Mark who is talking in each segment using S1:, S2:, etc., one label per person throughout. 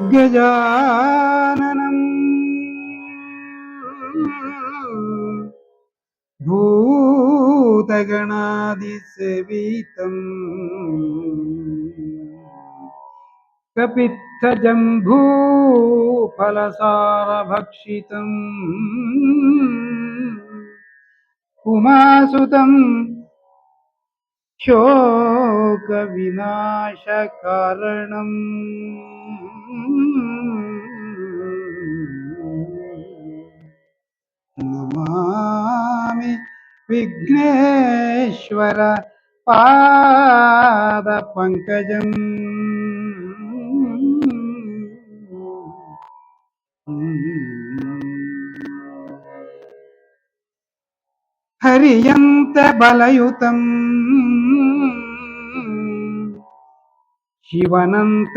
S1: ഗജാനനം. ഭൂതഗണാതിസവീതം. കപിത്തജംഭൂഫലസാരഭക്ഷിതം ഉമാസുതം ശോകവിനാശകാരണം. നമാമി വിഘ്നേശ്വര പാദ പങ്കജം. ഹരിയന്ത ബലയുതം. ശിവനന്ത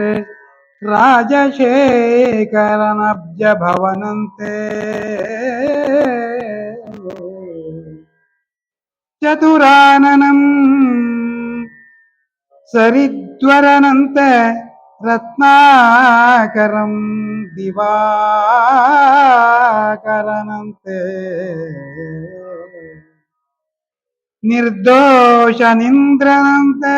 S1: राजशेखरनब्जभवनन्ते चतुराननम् सरिद्वरनन्त रत्नाकरं दिवाकरनन्ते निर्दोषनिन्द्रनन्ते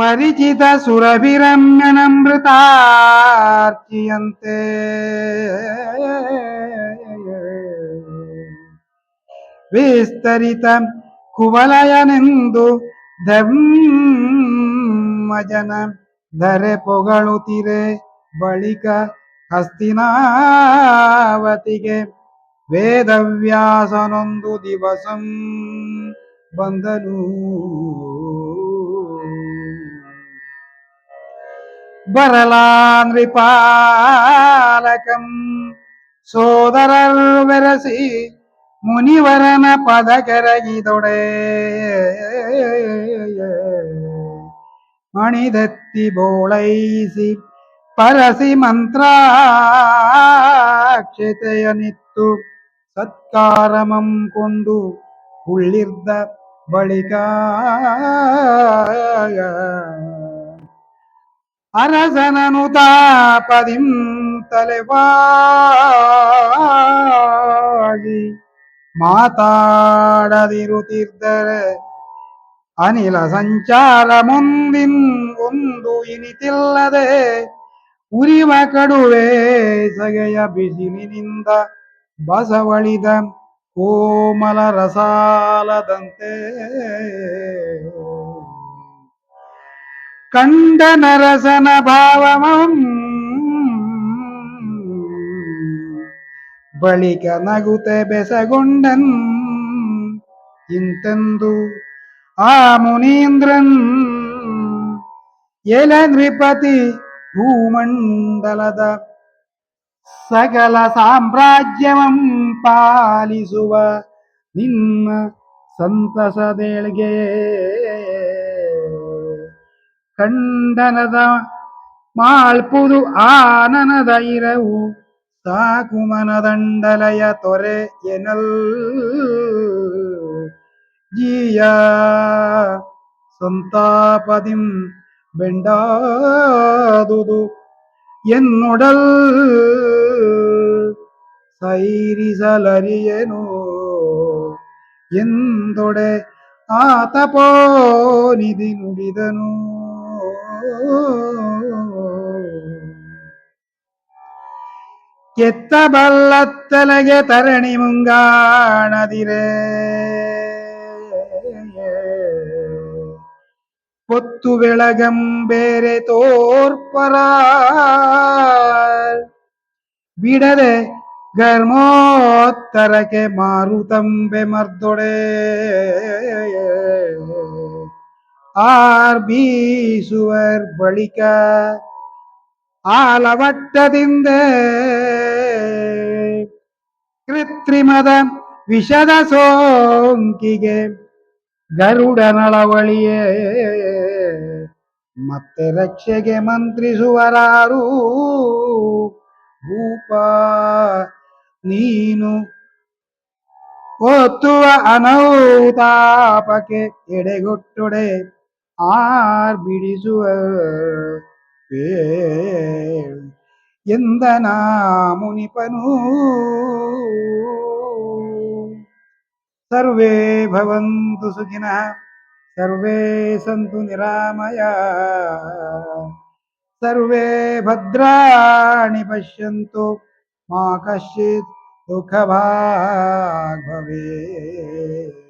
S1: ಪರಿಚಿತ ಸುರಭಿರಮ್ಯನಮೃತಾರ್ಚಿಯಂತೆ ವಿಸ್ತರಿತ ಕುವಲಯನೆಂದು ಧನ ಧರೆ ಪೊಗಳುತ್ತಿರೆ ಬಳಿಕ ಹಸ್ತಿನಾವತಿಗೆ ವೇದವ್ಯಾಸನೊಂದು ದಿವಸಂ ಬಂದನು. ಬರಲಾ ನೃಪಾಲಕಂ ಸೋದರರ್ವೆರಸಿ ಮುನಿವರನ ಪದ ಕೆರಗಿದೊಡೆ ಮಣಿದತ್ತಿ ಬೋಳೈಸಿ ಪರಸಿ ಮಂತ್ರಾಕ್ಷತೆಯನಿತ್ತು ಸತ್ಕಾರಮಂ ಕೊಂಡು ಉಳ್ಳಿರ್ದ ಬಳಿಕ ಅರಸನನು ತಾಪದಿಂ ತಲೆವಾಗಿ ಮಾತಾಡದಿರುತ್ತಿದ್ದರೆ ಅನಿಲ ಸಂಚಾರ ಮುಂದಿನ್ ಒಂದು ಇನಿತಿಲ್ಲದೆ ಉರಿವ ಕಡುವೆ ಸಗೆಯ ಬಿಸಿಲಿನಿಂದ ಬಸವಳಿದ ಕೋಮಲ ರಸಾಲದಂತೆ. ಕಂಡ ನರಸನ ಭಾವಮಂ. ಬಳಿಕ ನಗುತೆ ಬೆಸಗೊಂಡನ್. ಇಂತೆಂದು ಆ ಮುನೀಂದ್ರನ್. ಎಲ ನೃಪತಿ ಭೂಮಂಡಲದ ಸಕಲ ಸಾಮ್ರಾಜ್ಯವಂ ಪಾಲಿಸುವ ನಿನ್ನ ಸಂತಸದೇಳ್ಗೆ ಖಂಡನದ ಮಾಳ್ಪುದು ಆನನದ ಇರವು ಸಾಕು ಮನದಂಡಲಯ ತೊರೆ ಎನಲ್ ಜೀಯ ಸಂತಾಪದಿಂ ಬೆಂಡಾದುದು ಎನ್ನುಡಲ್ ಸೈರಿಸಲರಿಯನು ಎಂದೊಡೆ ಆತಪೋ ನಿಧಿ ನುಡಿದನು ಕೆತ್ತಬಲ್ಲತ್ತಲೆಗೆ ತರಣಿ ಮುಂಗಾಣದಿರೆ பொத்து விளகம் ಬೇರೆ ತೋರ್ಪರ ಬಿಡದೆ ಘರ್ಮೋತ್ತರಕ್ಕೆ ಮಾರುತಂಬೆ ಮರ್ದೊಡೆ ಆರ್ ಬೀಸುವರ್ ಬಳಿಕ ಆಲವಟ್ಟದಿಂದ ಕೃತ್ರಿಮದ ವಿಷದ ಸೋಂಕಿಗೆ ಗರುಡನಳವಳಿಯೇ ಮತ್ತೆ ರಕ್ಷೆಗೆ ಮಂತ್ರಿಸುವರಾರು ಭೂಪ ನೀನು ಒತ್ತುವ ಅನೌತಾಪಕ್ಕೆ ಎಡೆಗೊಟ್ಟೊಡೆ ஆர்பிடிசுவர் எந்த நாமுனிபனு सर्वे भवन्तु सुखिनः सर्वे सन्तु निरामया सर्वे भद्राणि पश्यन्तु मा कश्चित् दुःखभाग् भवेत्